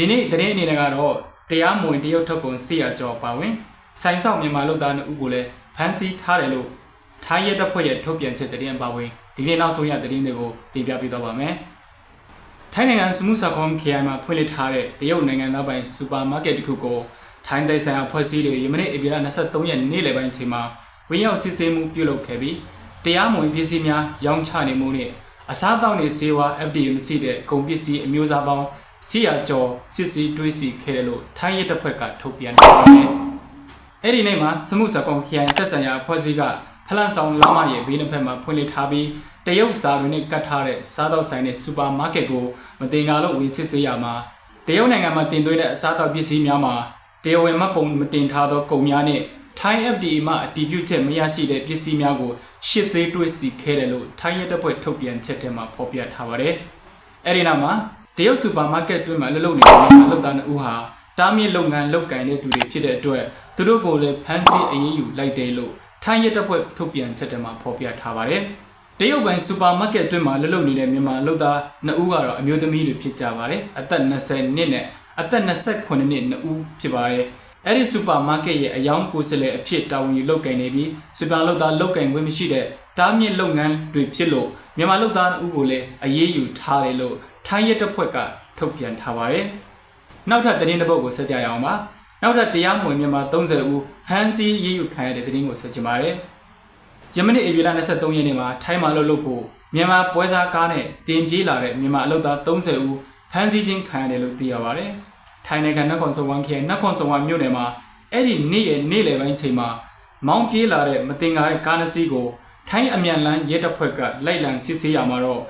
ဒီနေ့သတင်းအနေနဲ့ကတော့တရားမဝင်တရုတ်ထုတ်ကုန်စီရကျော်ပါဝင်ဆိုင်ဆောင်မြန်မာလူသားတို့ကိုလည်းဖမ်းဆီးထားတယ်လို့ထိုင်းရဲတပ်ဖွဲ့ရဲ့ထုတ်ပြန်ချက်သတင်းပါဝင်ဒီနေ့နောက်ဆုံးရသတင်းတွေကိုတင်ပြပေးတော့ပါမယ်ထိုင်းနိုင်ငံစမှုစာကွန်ခရိုင်မှာဖွင့်လှစ်ထားတဲ့တရုတ်နိုင်ငံသားပိုင်စူပါမားကတ်တစ်ခုကိုထိုင်းဒေသဆိုင်အဖွဲ့အစည်းတွေယမနေ့ဧပြီလ23ရက်နေ့လယ်ပိုင်းအချိန်မှာဝင်းရောက်စစ်ဆေးမှုပြုလုပ်ခဲ့ပြီးတရားမဝင်ပစ္စည်းများရောင်းချနေမှုနဲ့အစားအသောက်နေစေဝါ FDA မရှိတဲ့ကုန်ပစ္စည်းအမျိုးအစားပေါင်း စီရကျော်စစ်စီတွေးစီခဲ့တယ်လို့ထိုင်းရဲတပ်ဖွဲ့ကထုတ်ပြန်ထားပါတယ်။အဲ့ဒီနေ့မှာစမှုစကွန်ခရိုင်တက်ဆိုင်ရာအဖွဲ့အစည်းကဖလန်ဆောင်လာမရဲ့ဘေးနှစ်ဖက်မှာဖွင့်လှစ်ထားပြီးတရုတ်စာတွေနဲ့ကတ်ထားတဲ့စားသောက်ဆိုင်နဲ့စူပါမားကတ်ကိုမတင်ကားလို့ဝင်စစ်ဆေးရမှာတရုတ်နိုင်ငံမှာတင်သွင်းတဲ့အစားအသောက်ပစ္စည်းများမှာတရားဝင်မှတ်ပုံမတင်ထားသောကုန်များနဲ့ Thai FDA မှအတည်ပြုချက်မရရှိတဲ့ပစ္စည်းများကိုရှစ်သေးတွေးစီခဲတယ်လို့ထိုင်းရဲတပ်ဖွဲ့ထုတ်ပြန်ချက်ထဲမှာဖော်ပြထားပါတယ်။အဲဒီနောက်မှာ တရုတ်စူပါမားကတ်တွင်းမှာလှုပ်လှုပ်နေတဲ့မြန်မာလုပ်သားနှစ်ဦးဟာတားမြစ်လုပ်ငန်းလုပ်ကင်တဲ့သူတွေဖြစ်တဲ့အတွက်သူတို့ကိုလည်းဖမ်းဆီးအရေးယူလိုက်တယ်လို့ထိုင်းရဲတပ်ဖွဲ့ထုတ်ပြန်ချက်ထဲမှာဖော်ပြထားပါတယ်။တရုတ်ပိုင်းစူပါမားကတ်တွင်းမှာလှုပ်လှုပ်နေတဲ့မြန်မာလုပ်သားနှစ်ဦးကတော့အမျိုးသမီးတွေဖြစ်ကြပါတယ်။အသက်20နှစ်နဲ့အသက်28နှစ်နှစ်ဦးဖြစ်ပါတယ်။အဲ့ဒီစူပါမားကတ်ရဲ့အယောင်ကိုယ်စားလှယ်အဖြစ်တာဝန်ယူလုပ်ကင်နေပြီးစူပါလုပ်သားလုပ်ကင်ခွင့်မရှိတဲ့တားမြစ်လုပ်ငန်းတွေဖြစ်လို့မြန်မာလုပ်သားအုပ်ကိုလည်းအရေးယူထားတယ်လို့ ထိုင်းရဲတပ်ဖွဲ့ကထုတ်ပြန်ထားပါတယ်။နောက်ထပ်သတင်းတစ်ပုဒ်ကိုဆက်ကြရအောင်ပါ။နောက်ထပ်တရားမဝင်မြန်မာ30ဦးဖမ်းဆီးရေးယူခံရတဲ့သတင်းကိုဆက်ကြပါရစေ။ယမနေ့ဧပြီလ23ရက်နေ့မှာထိုင်းမှာလှုပ်လှုပ်ဖို့မြန်မာပွဲစားကားနဲ့တင်ပြေးလာတဲ့မြန်မာအလုပ်သား30ဦးဖမ်းဆီးခြင်းခံရတယ်လို့သိရပါတယ်။ထိုင်းနိုင်ငံနတ်ခွန်စဝမ်ခရိုင်နတ်ခွန်စဝမ်မြို့နယ်မှာအဲ့ဒီနေ့ရဲ့နေ့လယ်ပိုင်းချိန်မှာမောင်းပြေးလာတဲ့မတင်ကားတဲ့ကားနှစ်စီးကိုထိုင်းအမြန်လန်းရဲတပ်ဖွဲ့ကလိုက်လံစစ်ဆေးရမှာတော့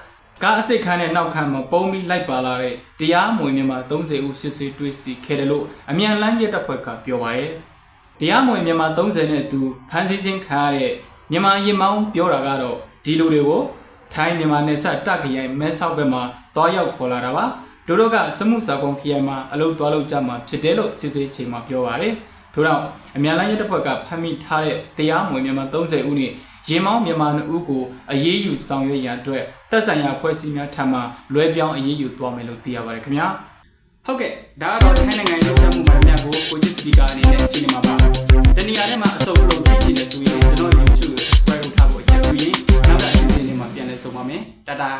ကားအစိတ်ခန်းနဲ့နောက်ခန်းမှာပုံပြီးလိုက်ပါလာတဲ့တရားမဝင်မြန်မာ30ဦးစစ်ဆေးတွေ့စီခဲ့တယ်လို့အမြန်လန်းရဲတပ်ဖွဲ့ကပြောပါရယ်တရားမဝင်မြန်မာ30နဲ့အတူဖမ်းဆီးခြင်းခံရတဲ့မြန်မာရင်မောင်းပြောတာကတော့ဒီလူတွေကိုထိုင်းမြန်မာနယ်စပ်တက္ကရိုင်မဲဆောက်ဘက်မှာတွားရောက်ခေါ်လာတာပါတို့တို့ကစမှုစာကုံခရိုင်မှာအလုပ်သွားလုပ်ကြမှာဖြစ်တယ်လို့စစ်ဆေးချိန်မှာပြောပါရယ်ထို့တော့အမြန်လန်းရဲတပ်ဖွဲ့ကဖမ်းမိထားတဲ့တရားမဝင်မြန်မာ30ဦးနဲ့ ရင်မောင်းမြန်မာ2ဦးကိုအရေးယူဆောင်ရွက်ရန်အတွက်တပ်ဆိုင်ရာဖွဲ့စည်းများထံမှလွဲပြောင်းအရေးယူသွားမယ်လို့သိရပါတယ်ခင်ဗျာဟုတ်ကဲ့ဒါကတော့ထိုင်းနိုင်ငံရဲ့လုပ်မှုမှန်များကိုကိုချစ်စပီကာအနေနဲ့ရှင်းနေမှာပါတနည်းအားဖြင့်မှာအစုံလုံးသိချင်တယ်ဆိုရင်ကျွန်တော် YouTube ကို subscribe လုပ်ထားဖို့အကြံပြုရင်နောက်တဲ့အစီအစဉ်လေးမှာပြန်လည်ဆုံပါမယ်တတား